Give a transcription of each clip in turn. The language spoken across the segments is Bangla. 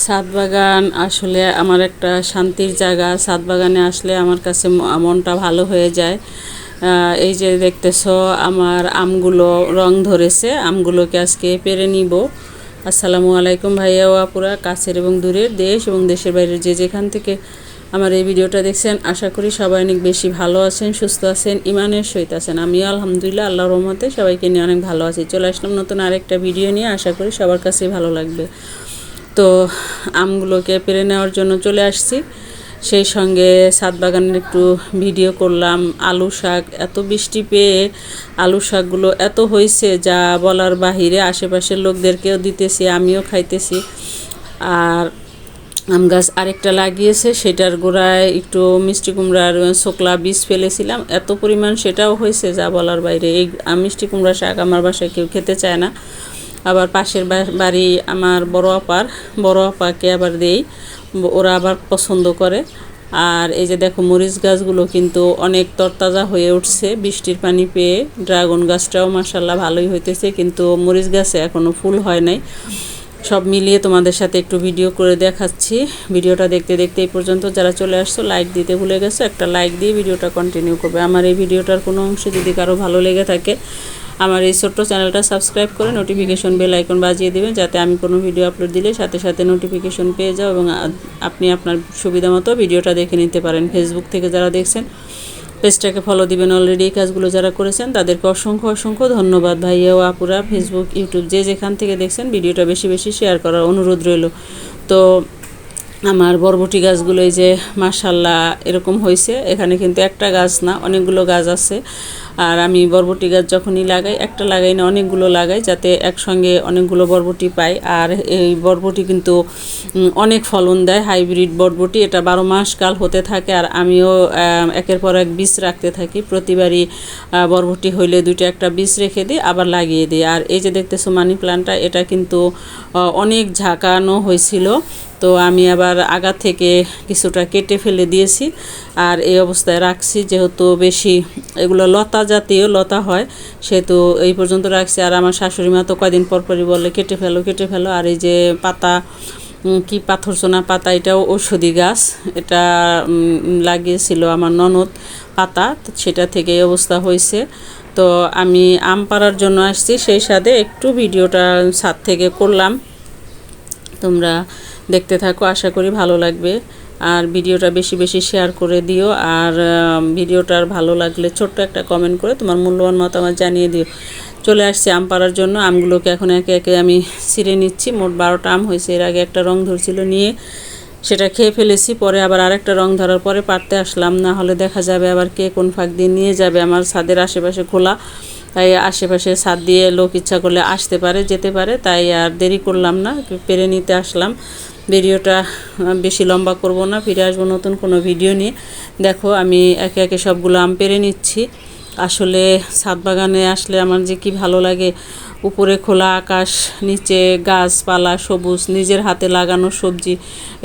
ছাদ বাগান আসলে আমার একটা শান্তির জায়গা। ছাদ বাগানে আসলে আমার কাছে মনটা ভালো হয়ে যায়। এই যে দেখতেছো আমার আমগুলো রং ধরেছে। আমগুলোকে আজকে পেরে নিব। আসসালামু আলাইকুম ভাইয়া ও আপুরা, কাছের এবং দূরের দেশ এবং দেশের বাইরের যে যেখান থেকে আমার এই ভিডিওটা দেখছেন, আশা করি সবাই অনেক বেশি ভালো আছেন, সুস্থ আছেন ইমানের সহিত আছেন। আমিও আলহামদুলিল্লাহ আল্লাহ রহমতে সবাইকে নিয়ে অনেক ভালো আছি। চলে আসলাম নতুন আরেকটা ভিডিও নিয়ে। আশা করি সবার কাছেই ভালো লাগবে। তো আমগুলোকে পেরে নেওয়ার জন্য চলে আসছি। সেই সঙ্গে সাত বাগানের একটু ভিডিও করলাম। আলু শাক, এত বৃষ্টি পেয়ে আলু শাকগুলো এত হয়েছে যা বলার বাহিরে আশেপাশের লোকদেরকেও দিতেছি, আমিও খাইতেছি। আর আম গাছ আরেকটা লাগিয়েছে, সেটার গোড়ায় একটু মিষ্টি কুমড়ার শোকলা বীজ ফেলেছিলাম। এত পরিমাণ সেটাও হয়েছে যা বলার বাইরে। এই মিষ্টি কুমড়া শাক আমার বাসায় কেউ খেতে চায় না। আবার পাশের বাড়ি আমার বড় আপার, বড় আপাকে আবার দেই। ওরা আবার পছন্দ করে। আর এই যে দেখো মরিচ গাছগুলো কিন্তু অনেক তরতাজা হয়ে উঠছে বৃষ্টির পানি পেয়ে। ড্রাগন গাছটাও মাসাল্লাহ ভালোই হইতেছে, কিন্তু মরিচ গাছে এখনও ফুল হয় নাই। সব মিলিয়ে তোমাদের সাথে একটু ভিডিও করে দেখাচ্ছি। ভিডিওটা দেখতে দেখতে এই পর্যন্ত যারা চলে আসছো লাইক দিতে ভুলে গেছো, একটা লাইক দিয়ে ভিডিওটা কন্টিনিউ করবে। আমার এই ভিডিওটার কোনো অংশ যদি কারও ভালো লেগে থাকে আমার এই ছোট্ট চ্যানেলটা সাবস্ক্রাইব করে নোটিফিকেশন বেল আইকন বাজিয়ে দেবেন, যাতে আমি কোনো ভিডিও আপলোড দিলে সাথে সাথে নোটিফিকেশন পেয়ে যাও এবং আপনি আপনার সুবিধা মতো ভিডিওটা দেখে নিতে পারেন। ফেসবুক থেকে যারা দেখছেন পেজটাকে ফলো দিবেন অলরেডি এই কাজগুলো যারা করেছেন, তাদেরকে অসংখ্য অসংখ্য ধন্যবাদ। ভাইয়া ও আপুরা ফেসবুক ইউটিউব যে যেখান থেকে দেখছেন ভিডিওটা বেশি বেশি শেয়ার করার অনুরোধ রইল। তো আমার বরবটি গাছগুলো এই যে মাসাল্লাহ এরকম হয়েছে। এখানে কিন্তু একটা গাছ না, অনেকগুলো গাছ আছে। আর আমি বরবটি গাছ যখনই লাগাই, একটা লাগাই না, অনেকগুলো লাগাই যাতে একসঙ্গে অনেকগুলো বরবটি পাই। আর এই বরবটি কিন্তু অনেক ফলন দেয়, হাইব্রিড বরবটি। এটা বারো মাস কাল হতে থাকে আর আমিও একের পর এক বীজ রাখতে থাকি। প্রতিবারই বরবটি হইলে দুইটা একটা বীজ রেখে দিই, আবার লাগিয়ে দিই। আর এই যে দেখতেছো মানি প্লান্টটা, এটা কিন্তু অনেক ঝাঁকানো হয়েছিল। তো আমি আবার আগা থেকে কিছুটা কেটে ফেলে দিয়েছি আর এই অবস্থায় রাখছি, যেহেতু বেশি এগুলো লতা জাতীয় লতা হয়, সেহেতু এই পর্যন্ত রাখছি। আর আমার শাশুড়ি মা তো কয়দিন পর পরই বলে, কেটে ফেলো কেটে ফেলো। আর এই যে পাতা কি পাথর সোনা পাতা, এটাও ঔষধি গাছ। এটা লাগিয়েছিল আমার ননদ পাতা সেটা থেকে এই অবস্থা হয়েছে। তো আমি আম পাড়ার জন্য আসছি, সেই সাথে একটু ভিডিওটা ছাদ থেকে করলাম। তোমরা দেখতে থাকো, আশা করি ভালো লাগবে। আর ভিডিওটা বেশি বেশি শেয়ার করে দিও। আর ভিডিওটার ভালো লাগলে ছোট্ট একটা কমেন্ট করে তোমার মূল্যবান মতামত জানিয়ে দিও। চলে আসছি আম পাড়ার জন্য। আমগুলোকে এখন একে একে আমি ছিঁড়ে নিচ্ছি। মোট বারোটা আম হয়েছে। এর আগে একটা রং ধরছিল নিয়ে সেটা খেয়ে ফেলেছি। পরে আবার আরেকটা রং ধরার পরে পারতে আসলাম। না হলে দেখা যাবে আবার কে কোন ফাঁক দিয়ে নিয়ে যাবে। আমার ছাদের আশেপাশে খোলা। তাই আশেপাশে ছাদ দিয়ে লোক ইচ্ছা করলে আসতে পারে, যেতে পারে। তাই আর দেরি করলাম না। পেরে নিতে আসলাম। ভিডিওটা বেশি লম্বা করব না, ফিরে আসব নতুন কোনো ভিডিও নিয়ে। দেখো, আমি একে একে সবগুলো আম পেরে নিচ্ছি। আসলে ছাদ বাগানে আসলে আমার যে কি ভালো লাগে, উপরে খোলা আকাশ, নিচে গাছপালা, সবুজ, নিজের হাতে লাগানো সবজি,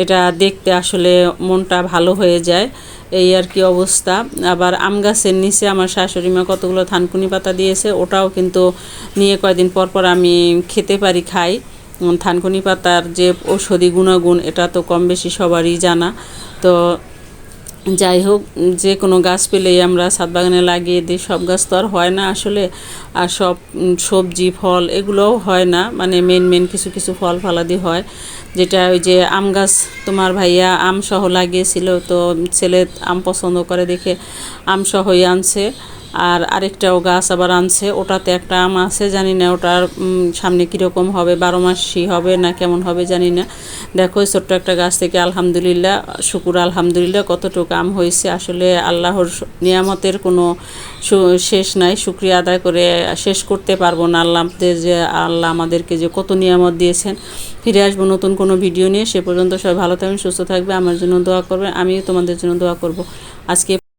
এটা দেখতে আসলে মনটা ভালো হয়ে যায়। এই আর কি অবস্থা। আবার আম গাছের নিচে আমার শাশুড়ি মা কতগুলো থানকুনি পাতা দিয়েছে, ওটাও কিন্তু নিয়ে কয়দিন পর পর আমি খেতে পারি, খাই। থানকুনি পাতার যে ঔষধি গুণাগুণ, এটা তো কম বেশি সবারই জানা। তো যাই হোক, যে কোনো গাছ পেলেই আমরা ছাদ বাগানে লাগিয়ে দিই, সব গাছ তো আর হয় না আসলে। আর সব সবজি, ফল এগুলোও হয় না মানে মেন মেন কিছু কিছু ফল ফলাদি হয়। যেটা ওই যে আম গাছ তোমার ভাইয়া আম সহ লাগিয়েছিল, তো ছেলে আম পছন্দ করে দেখে আম সহই আনছে। আর আরেকটাও গাছ আবার আনছে, ওটাতে একটা আম আছে, জানি না ওটার সামনে কীরকম হবে, বারো মাসই হবে না কেমন হবে জানি না। দেখো ছোট্ট একটা গাছ থেকে আলহামদুলিল্লাহ, শুকুর আলহামদুলিল্লাহ, কতটুকু আম হয়েছে। আসলে আল্লাহর নিয়ামতের কোনো শেষ নাই, শুক্রিয়া আদায় করে শেষ করতে পারব না আল্লাহ যে, আল্লাহ আমাদেরকে যে কত নিয়ামত দিয়েছেন। ফিরে আসব নতুন কোনো ভিডিও নিয়ে সে পর্যন্ত সবাই ভালো থাকবেন, সুস্থ থাকবে আমার জন্য দোয়া করবে আমিও তোমাদের জন্য দোয়া করব। আজকে